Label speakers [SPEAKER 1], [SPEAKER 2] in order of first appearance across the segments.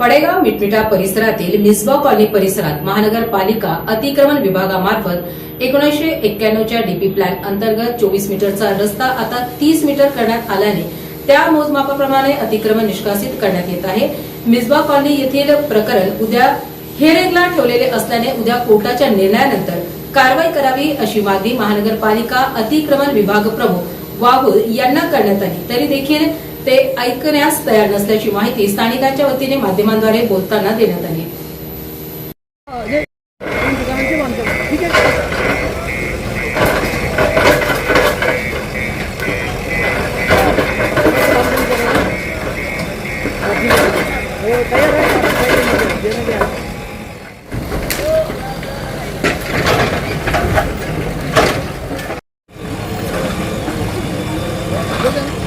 [SPEAKER 1] पडेगाव मिटमिटा परिसरातील मिसबा कॉलनी परिसरात महानगरपालिका अतिक्रमण विभागामार्फत एकोणीसशे एक्क्याण्णवच्या डीपी प्लॅन अंतर्गत चोवीस मीटरचा रस्ता आता तीस मीटर करण्यात आल्याने त्या मोजमापाप्रमाणे अतिक्रमण निष्कासित करण्यात येत आहे. मिसबा कॉलनी येथील प्रकरण उद्या हेरेगला ठेवलेले असल्याने उद्या कोर्टाच्या निर्णयानंतर कारवाई करावी अशी मागणी महानगरपालिका अतिक्रमण विभाग प्रमुख वाहुल यांना करण्यात आली. तरी देखील ते ऐकण्यास तयार नसल्याची माहिती स्थानिकांच्या वतीने माध्यमांद्वारे बोलताना देण्यात आली.
[SPEAKER 2] तर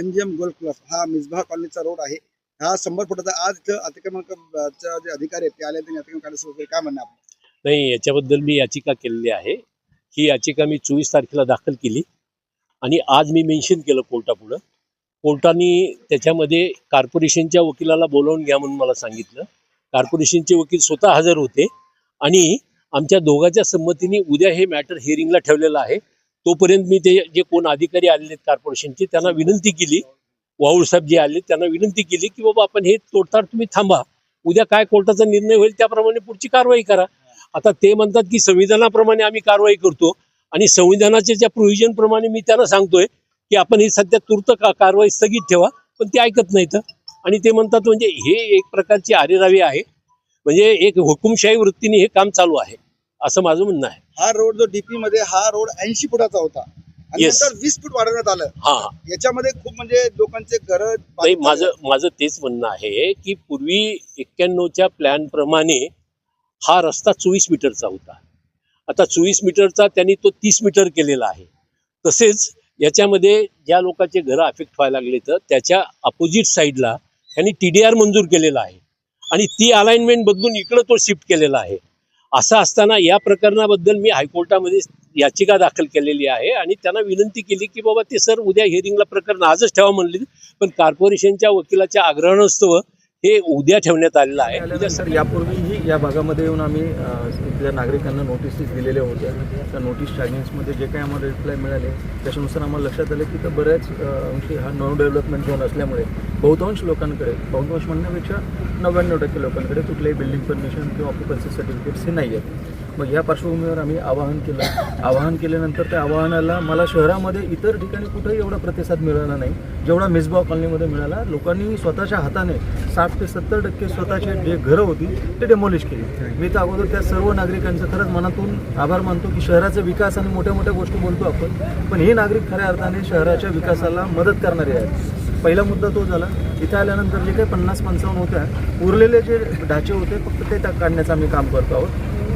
[SPEAKER 2] M G M golf club हा मिसबा कॉलनीचा रोड आहे. हा शंभर फुटाचा आज इथं अतिक्रमण जे अधिकारी आहेत ते आले त्यांनी अतिक्रमण काढायला सुरू केलं काय म्हणणं आपलं?
[SPEAKER 3] नाही याच्याबद्दल मी याचिका केलेली आहे. ही याचिका मी चोवीस तारखेला दाखल केली. आणि आज मी मेन्शन केलं कोर्टापुढं. कोर्टाने त्याच्यामध्ये कॉर्पोरेशनच्या वकिलाला बोलावून घ्या म्हणून मला सांगितलं. कॉर्पोरेशनचे वकील स्वतः हजर होते. आणि आमच्या दोघांच्या संमतीने उद्या हे मॅटर हिअरिंगला ठेवलेलं आहे. तोपर्यंत मी ते जे कोण अधिकारी आलेले आहेत कॉर्पोरेशनचे त्यांना विनंती केली. वाऊळसाहेब जे आले त्यांना विनंती केली की बाबा आपण हे तोडताड तुम्ही थांबा. उद्या काय कोर्टाचा निर्णय होईल त्याप्रमाणे पुढची कारवाई करा. आता ते म्हणतात की संविधानाप्रमाणे आम्ही कारवाई करतो आणि संविधानाच्या ज्या प्रोव्हिजन प्रमाणे मी त्यांना सांगतोय की आपण ही सध्या तूर्त का कारवाई स्थगित ठेवा पण ते ऐकत नाहीत. आणि ते म्हणतात म्हणजे हे एक प्रकारची आरेरावी आहे. म्हणजे एक हुकुमशाही वृत्तीने हे काम चालू आहे. असं माझं म्हणणं आहे.
[SPEAKER 2] हा रोड जो डीपी मध्ये हा रोड ऐंशी फुटाचा होता. आणि
[SPEAKER 3] Yes.
[SPEAKER 2] नंतर वीस फूट वाढवण्यात आलं.
[SPEAKER 3] हा
[SPEAKER 2] याच्यामध्ये खूप म्हणजे लोकांचे घर
[SPEAKER 3] नाही माझं माझं तेच म्हणणं आहे की पूर्वी एक्क्याण्णवच्या प्लॅन प्रमाणे हा रस्ता चोवीस मीटरचा होता. आता चोवीस मीटरचा त्यांनी तो तीस मीटर केलेला आहे. तसेच याच्यामध्ये ज्या लोकांचे घरं अफेक्ट व्हायला लागले तर त्याच्या अपोजिट साईडला त्यांनी टी डी आर मंजूर केलेला आहे. आणि ती अलाइनमेंट बदलून इकडं तो शिफ्ट केलेला आहे. असं असताना या प्रकरणाबद्दल मी हायकोर्टामध्ये याचिका दाखल केलेली आहे आणि त्यांना विनंती केली की बाबा ते सर उद्या हिअरिंगला प्रकरण आजच ठेवा म्हणले. पण कॉर्पोरेशनच्या वकिलाच्या आग्रहास्तव हे उद्या ठेवण्यात आलेलं आहे.
[SPEAKER 4] सर यापूर्वीही या भागामध्ये येऊन आम्ही इथल्या नागरिकांना नोटीसेस दिलेल्या होत्या. त्या नोटीसच्या अगेन्स्टमध्ये जे काही आम्हाला रिप्लाय मिळाले त्याच्यानुसार आम्हाला लक्षात आलं की तर बऱ्याच अंशी हा नॉन डेव्हलपमेंट झोन असल्यामुळे बहुतांश लोकांकडे बहुतांश म्हणण्यापेक्षा नव्याण्णव टक्के लोकांकडे कुठल्याही बिल्डिंग परमिशन किंवा ऑक्युपन्सी सर्टिफिकेट्स हे नाही आहेत मग या पार्श्वभूमीवर आम्ही आवाहन केलं. आवाहन केल्यानंतर त्या आवाहनाला मला शहरामध्ये इतर ठिकाणी कुठेही एवढा प्रतिसाद मिळाला नाही. जेवढा मिसबाव कॉलनीमध्ये मिळाला लोकांनी स्वतःच्या हाताने साठ ते सत्तर टक्के स्वतःचे जे घरं होती ते डेमॉलिश केली. मी तर अगोदर त्या सर्व नागरिकांचं खरंच मनातून आभार मानतो की शहराचा विकास आणि मोठ्या मोठ्या गोष्टी बोलतो आपण पण हे नागरिक खऱ्या अर्थाने शहराच्या विकासाला मदत करणारे आहेत. पहिला मुद्दा तो झाला इथं आल्यानंतर जे काही पन्नास पंचावन्न होत्या उरलेले जे ढाचे होते फक्त ते त्या काढण्याचं आम्ही काम करतो आहोत.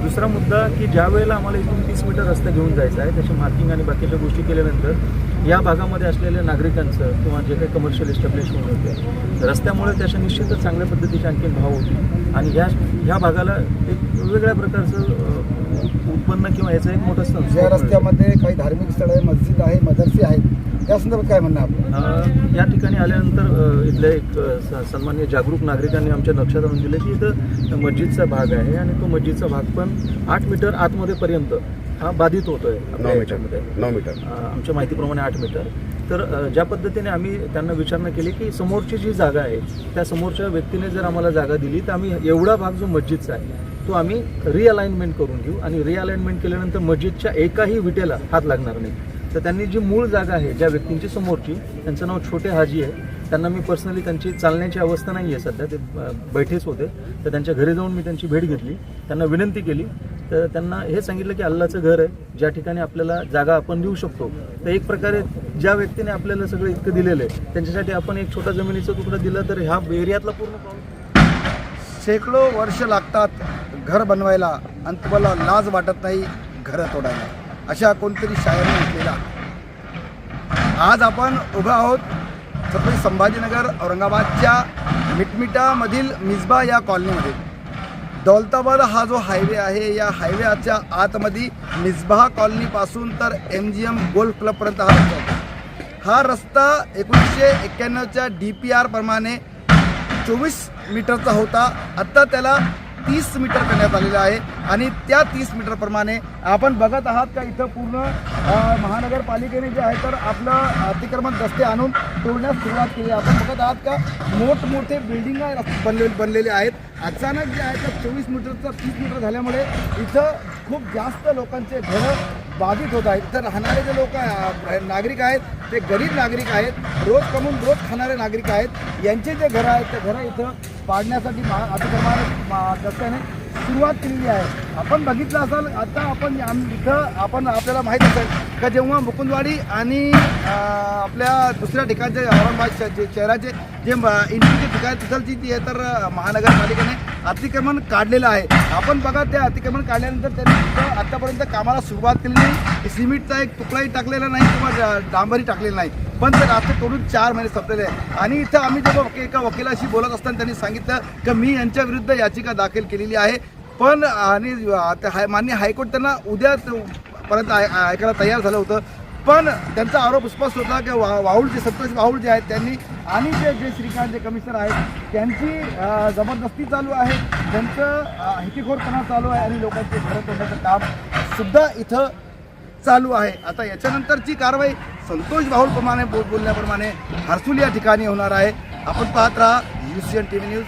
[SPEAKER 4] दुसरा मुद्दा की ज्या वेळेला आम्हाला इथून तीस मीटर रस्ता घेऊन जायचा आहे त्याची मार्किंग आणि बाकीच्या गोष्टी केल्यानंतर या भागामध्ये असलेल्या नागरिकांचं किंवा जे काही कमर्शियल एस्टॅब्लिशमेंट होते रस्त्यामुळे त्याच्या निश्चितच चांगल्या पद्धतीचे आणखीन भाव होतील. आणि ह्या ह्या भागाला एक वेगवेगळ्या प्रकारचं उत्पन्न किंवा याचं एक मोठं
[SPEAKER 2] या रस्त्यामध्ये काही धार्मिक स्थळ आहे मस्जिद आहे मदरसे आहेत. त्या संदर्भात काय म्हणणं आपलं?
[SPEAKER 4] या ठिकाणी आल्यानंतर इथल्या एक सन्मान्य जागरूक नागरिकांनी आमच्या लक्षात आणून दिलं की इथं मस्जिदचा भाग आहे आणि तो मस्जिदचा भाग पण आठ मीटर आतमध्ये पर्यंत हा बाधित होतोय आपल्या याच्यामध्ये.
[SPEAKER 2] नऊ मीटर.
[SPEAKER 4] आमच्या माहितीप्रमाणे आठ मीटर. तर ज्या पद्धतीने आम्ही त्यांना विचारणा केली की समोरची जी जागा आहे त्या समोरच्या व्यक्तीने जर आम्हाला जागा दिली तर आम्ही एवढा भाग जो मस्जिदचा आहे तो आम्ही रिअलाइनमेंट करून घेऊ. आणि रिअलाइनमेंट केल्यानंतर मस्जिदच्या एकाही विटेला हात लागणार नाही. तर त्यांनी जी मूळ जागा आहे ज्या व्यक्तींची समोरची त्यांचं नाव छोटे हाजी आहे. त्यांना मी पर्सनली त्यांची चालण्याची अवस्था नाही आहे सध्या ते बैठेच होते. तर त्यांच्या घरी जाऊन मी त्यांची भेट घेतली. त्यांना विनंती केली. तर त्यांना हे सांगितलं की अल्लाचं घर आहे. ज्या ठिकाणी आपल्याला जागा आपण देऊ शकतो. तर एक प्रकारे ज्या व्यक्तीने आपल्याला सगळं इतकं दिलेलं आहे त्यांच्यासाठी आपण एक छोटा जमिनीचा तुकडा दिला तर ह्या एरियातला पूर्ण
[SPEAKER 2] शेकडो वर्ष लागतात घर बनवायला आणि तुम्हाला लाज वाटत नाही घरं तोडायला. अशा कोणतरी शायरने म्हटलेला आज आपण उभं आहोत छत्रपती संभाजीनगर औरंगाबादच्या मिटमिटामधील मिसबा या कॉलनीमध्ये. दौलताबाद हा जो हायवे आहे या हायवेच्या आतमध्ये मिसबा कॉलनीपासून तर एम जी एम गोल्फ क्लबपर्यंत हा रस्ता होता. हा रस्ता एकोणीसशे एक्क्याण्णवच्या डी पी आर प्रमाणे चोवीस मीटरचा होता. आत्ता त्याला तीस मीटर करण्यात आलेलं आहे आणि त्या तीस मीटरप्रमाणे आपण बघत आहात का इथं पूर्ण महानगरपालिकेने जे आहे तर आपलं अतिक्रमण रस्ते आणून तोडण्यास सुरुवात केली. आपण बघत आहात का मोठमोठे बिल्डिंग बनले बनलेले आहेत. अचानक जे आहे तर चोवीस मीटरचं तीस मीटर झाल्यामुळे इथं खूप जास्त लोकांचे घरं बाधित होत आहेत. इथं राहणारे जे लोक नागरिक आहेत ते गरीब नागरिक आहेत रोज कमून रोज खाणारे नागरिक आहेत. यांचे जे घरं आहेत ते घरं इथं पाडण्यासाठी महा अतिक्रमण रस्त्याने सुरुवात केलेली आहे. आपण बघितलं असाल आता आपण आम- इथं आपण आपल्याला माहीत असेल का जेव्हा मुकुंदवाडी आणि आपल्या दुसऱ्या ठिकाणचे औरंगाबाद श- जे शहराचे जे इंटिचे ठिकाण तिथलची ती आहे तर महानगरपालिकेने अतिक्रमण काढलेलं आहे. आपण बघा ते अतिक्रमण काढल्यानंतर त्यांनी तिथं आत्तापर्यंत कामाला सुरुवात केली नाही. सिमेंटचा एक तुकडाही टाकलेला नाही किंवा डा- डांबरी टाकलेला नाही. पण ते रात्र तोडून चार महिने संपलेले आहे. आणि इथं आम्ही जेव्हा एका वकिलाशी बोलत असताना त्यांनी सांगितलं की मी यांच्या विरुद्ध याचिका दाखल केलेली आहे. पण आणि आता हाय मान्य हायकोर्ट त्यांना उद्या पर्यंत ऐ- ऐकायला तयार झालं होतं. पण त्यांचा आरोप स्पष्ट होता की वा वाऊळ जे संतोष वाऊळ जे आहेत त्यांनी आणि जे जे श्रीकांत जे कमिशनर आहेत त्यांची जबरदस्ती चालू आहे. त्यांचं अ, चालू आहे आणि लोकांचे घरं तोडण्याचं काम सुद्धा इथं चालू आहे. आता याच्यानंतरची कारवाई संतोष भाऊप्रमाणे प्रमाणे बोल बोलण्याप्रमाणे हर्सुल या ठिकाणी होणार आहे. आपण पाहत राहा U C N T V news